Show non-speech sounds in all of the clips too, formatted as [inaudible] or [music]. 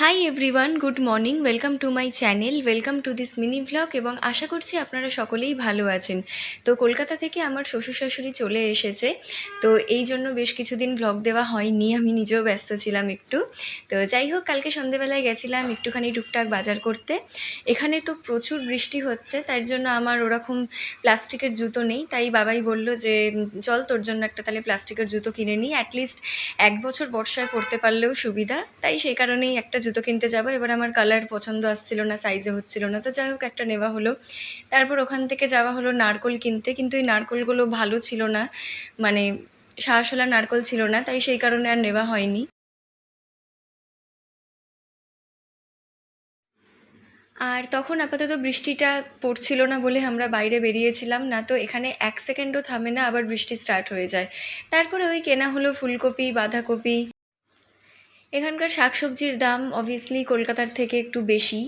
Hi everyone good morning welcome to my channel welcome to this mini vlog এবং আশা করছি আপনারা সকলেই ভালো আছেন। তো কলকাতা থেকে আমার শ্বশুর শাশুড়ি চলে এসেছে। তো এই জন্য বেশ কিছুদিন ভ্লগ দেওয়া হয়নি, আমি নিজেও ব্যস্ত ছিলাম একটু। তো যাই হোক, কালকে সন্ধেবেলায় গেছিলাম একটুখানি টুকটাক বাজার করতে। এখানে তো প্রচুর বৃষ্টি হচ্ছে তার জন্য আমার ওরকম প্লাস্টিকের জুতো নেই। তাই বাবাই বলল যে, চল তোর জন্য একটা তাহলে প্লাস্টিকের জুতো কিনে নিই। অ্যাটলিস্ট এক বছর বর্ষায় পড়তে পারলেও সুবিধা। তাই সেই কারণেই একটা জুতো কিনতে যাব। এবার আমার কালার পছন্দ আসছিল না সাইজে হচ্ছিল না। তো যাই হোক, একটা নেওয়া হলো। তারপর ওখান থেকে যাওয়া হলো নারকোল কিনতে। কিন্তু এই নারকোলগুলো ভালো ছিল না। মানে শাঁসওয়ালা নারকোল ছিল না, তাই সেই কারণে আর নেওয়া হয়নি। আর তখন আপাতত বৃষ্টিটা পড়ছিল না বলে আমরা বাইরে বেরিয়েছিলাম না। তো এখানে এক সেকেন্ডও থামে না, আবার বৃষ্টি স্টার্ট হয়ে যায়। তারপরে ওই কেনা হলো ফুলকপি, বাঁধাকপি। এখানকার শাকসবজির দাম অবভিয়াসলি কলকাতার থেকে একটু বেশি।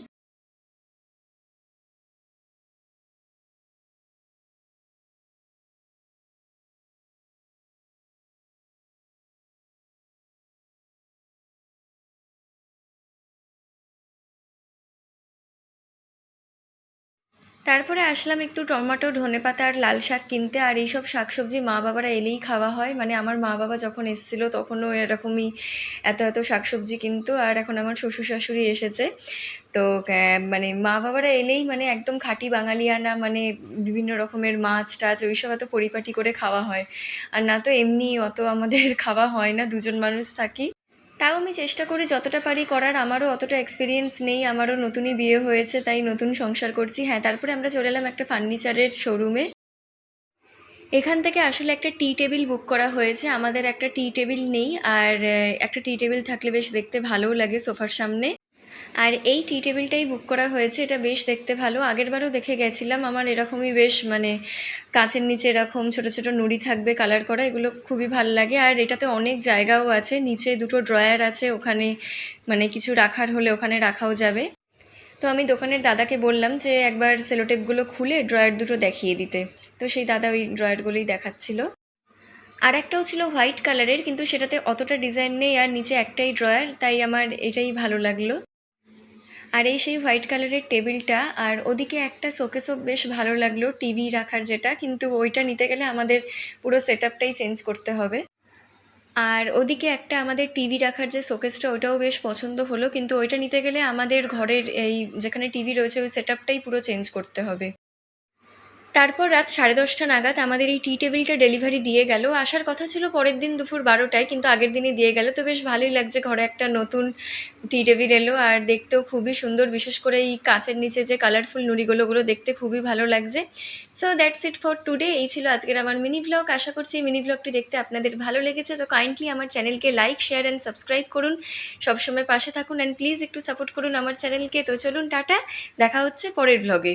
তারপরে আসলাম একটু টমেটো ধনেপাতা আর লাল শাক কিনতে। আর এইসব শাকসবজি মা বাবারা এলেই খাওয়া হয়। মানে আমার মা বাবা যখন এসেছিল তখনও এরকমই এত এত শাকসবজি কিনতো। আর এখন আমার শ্বশুর শাশুড়ি এসেছে। তো মানে মা বাবারা এলেই মানে একদম খাঁটি বাঙালিয়ানা মানে বিভিন্ন রকমের মাছ টাছ ওইসব এত পরিপাটি করে খাওয়া হয়। আর না তো এমনি অত আমাদের [laughs] খাওয়া হয় না, দুজন মানুষ থাকি। তাও আমি চেষ্টা করি যতটা পারি করার। আমারও অতটা এক্সপিরিয়েন্স নেই, আমারও নতুনই বিয়ে হয়েছে, তাই নতুন সংসার করছি। হ্যাঁ তারপরে আমরা চলে এলাম একটা ফার্নিচারের শোরুমে এখান থেকে আসলে একটা টি টেবিল বুক করা হয়েছে। আমাদের একটা টি টেবিল নেই, আর একটা টি টেবিল থাকলে বেশ দেখতে ভালোও লাগে সোফার সামনে। আর এই টি টেবিলটাই বুক করা হয়েছে, এটা বেশ দেখতে ভালো। আগেরবারও দেখে গেছিলাম, আমার এরকমই বেশ মানে কাঁচের নিচে এরকম ছোট ছোট নুড়ি থাকবে কালার করা, এগুলো খুবই ভালো লাগে। আর এটাতে অনেক জায়গাও আছে, নিচে দুটো ড্রয়ার আছে, ওখানে মানে কিছু রাখার হলে ওখানে রাখাও যাবে। তো আমি দোকানের দাদাকে বললাম যে একবার সেলোটেপগুলো খুলে ড্রয়ার দুটো দেখিয়ে দিতে। তো সেই দাদা ওই ড্রয়ারগুলোই দেখাচ্ছিল। আর একটাও ছিল হোয়াইট কালারের কিন্তু সেটাতে অতটা ডিজাইন নেই, আর নিচে একটাই ড্রয়ার তাই আমার এটাই ভালো লাগল। আর এই সেই হোয়াইট কালারের টেবিলটা, আর ওদিকে একটা শোকেসও বেশ ভালো লাগল, টিভি রাখার যেটা, কিন্তু ওইটা নিতে গেলে আমাদের পুরো সেট আপটাই চেঞ্জ করতে হবে। আর ওদিকে একটা আমাদের টিভি রাখার যে শোকেসটা ওটাও বেশ পছন্দ হলো, কিন্তু ওইটা নিতে গেলে আমাদের ঘরের এই যেখানে টিভি রয়েছে, ওই সেট পুরো চেঞ্জ করতে হবে। তারপর রাত সাড়ে দশটা নাগাদ আমাদের এই টি টেবিলটা ডেলিভারি দিয়ে গেল। আসার কথা ছিল পরের দিন দুপুর বারোটায়, কিন্তু আগের দিনই দিয়ে গেল। তো বেশ ভালোই লাগছে ঘরে একটা নতুন টি টেবিল এলো, আর দেখতেও খুবই সুন্দর। বিশেষ করে এই কাঁচের নিচে যে কালারফুল নুড়িগুলোগুলো দেখতে খুবই ভালো লাগছে। So that's it for today এই ছিল আজকের আমার মিনি ব্লগ আশা করছি এই মিনি ব্লগটি দেখতে আপনাদের ভালো লেগেছে। তো কাইন্ডলি আমার চ্যানেলকে লাইক শেয়ার অ্যান্ড সাবস্ক্রাইব করুন। সবসময় পাশে থাকুন অ্যান্ড প্লিজ একটু সাপোর্ট করুন আমার চ্যানেলকে তো চলুন, টাটা। দেখা হচ্ছে পরের ব্লগে